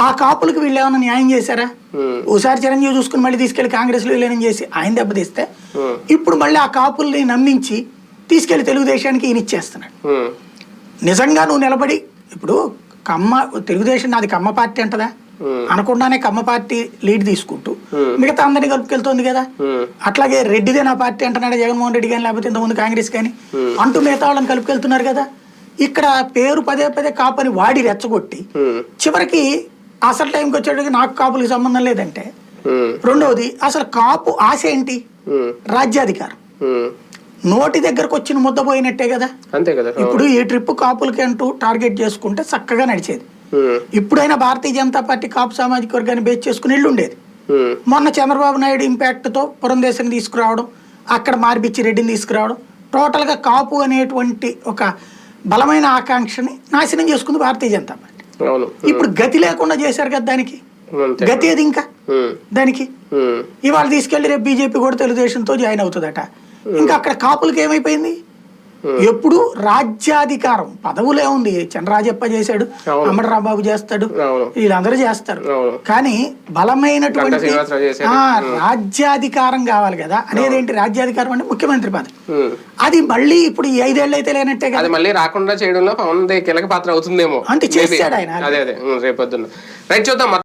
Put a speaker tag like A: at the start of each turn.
A: ఆ కాపులకు వీళ్ళు ఏమైనా న్యాయం చేశారా? ఓసారి చిరంజీవి చూసుకుని మళ్ళీ తీసుకెళ్ళి కాంగ్రెస్లో విలీనం చేసి ఆయన దెబ్బతీస్తే ఇప్పుడు మళ్ళీ ఆ కాపుల్ని నమ్మించి తీసుకెళ్ళి తెలుగుదేశానికి ఈయన ఇచ్చేస్తున్నాడు. నిజంగా నువ్వు నిలబడి ఇప్పుడు కమ్మ తెలుగుదేశం నాది కమ్మ పార్టీ అంటదా? అనకుండానే కమ్మ పార్టీ లీడ్ తీసుకుంటూ మిగతా అందరినీ కలుపుకెళ్తోంది కదా? అట్లాగే రెడ్డిదే నా పార్టీ అంటున్నాడు జగన్మోహన్ రెడ్డి కానీ లేకపోతే ఇంతకుముందు కాంగ్రెస్ కానీ అంటూ మిగతా వాళ్ళని కలుపుకెళ్తున్నారు కదా? ఇక్కడ పేరు పదే పదే కాపని వాడి రెచ్చగొట్టి చివరికి అసలు టైంకి వచ్చేటికి నాకు కాపులకి సంబంధం లేదంటే. రెండవది అసలు కాపు ఆశ ఏంటి? రాజ్యాధికారం. నోటి దగ్గరకు వచ్చిన ముద్ద పోయినట్టే కదా.
B: అంతే కదా.
A: ఇప్పుడు ఈ ట్రిప్ కాపులకి అంటూ టార్గెట్ చేసుకుంటే చక్కగా నడిచేది. ఇప్పుడైనా భారతీయ జనతా పార్టీ కాపు సామాజిక వర్గాన్ని బేస్ చేసుకుని ఇల్లు ఉండేది మొన్న చంద్రబాబు నాయుడు ఇంపాక్ట్తో పురంధేశని తీసుకురావడం అక్కడ మార్పిచ్చి రెడ్డిని తీసుకురావడం టోటల్గా కాపు అనేటువంటి ఒక బలమైన ఆకాంక్షని నాశనం చేసుకుంది భారతీయ జనతా పార్టీ. ఇప్పుడు గతి లేకుండా చేశారు కదా దానికి? గతి ఏది ఇంకా? దానికి? ఇవాళ తీసుకెళ్ళి రేపు బీజేపీ కూడా తెలుగుదేశంతో జాయిన్ అవుతుందట. ఇంకా అక్కడ కాపులకి ఏమైపోయింది? ఎప్పుడు రాజ్యాధికారం. పదవులే ఉంది. చంద్రరాజప్ప చేశాడు
B: అవును.
A: అమ్మడి రాంబాబు చేస్తాడు వీళ్ళందరూ చేస్తారు. కానీ బలమైనటువంటి రాజ్యాధికారం కావాలి కదా. అనేది ఏంటి రాజ్యాధికారం అంటే ముఖ్యమంత్రి పదవి. అది మళ్ళీ ఇప్పుడు ఈ ఐదేళ్ళు అయితే లేనట్టే కదా.
B: మళ్ళీ రాకుండా చేయడంలో పవన్ కీలక పాత్ర అవుతుందేమో.
A: అంటే. చేశాడు ఆయన.
B: అదే అదే. ఉమ్, రేపొద్దున్న. రైట్ చూద్దాం.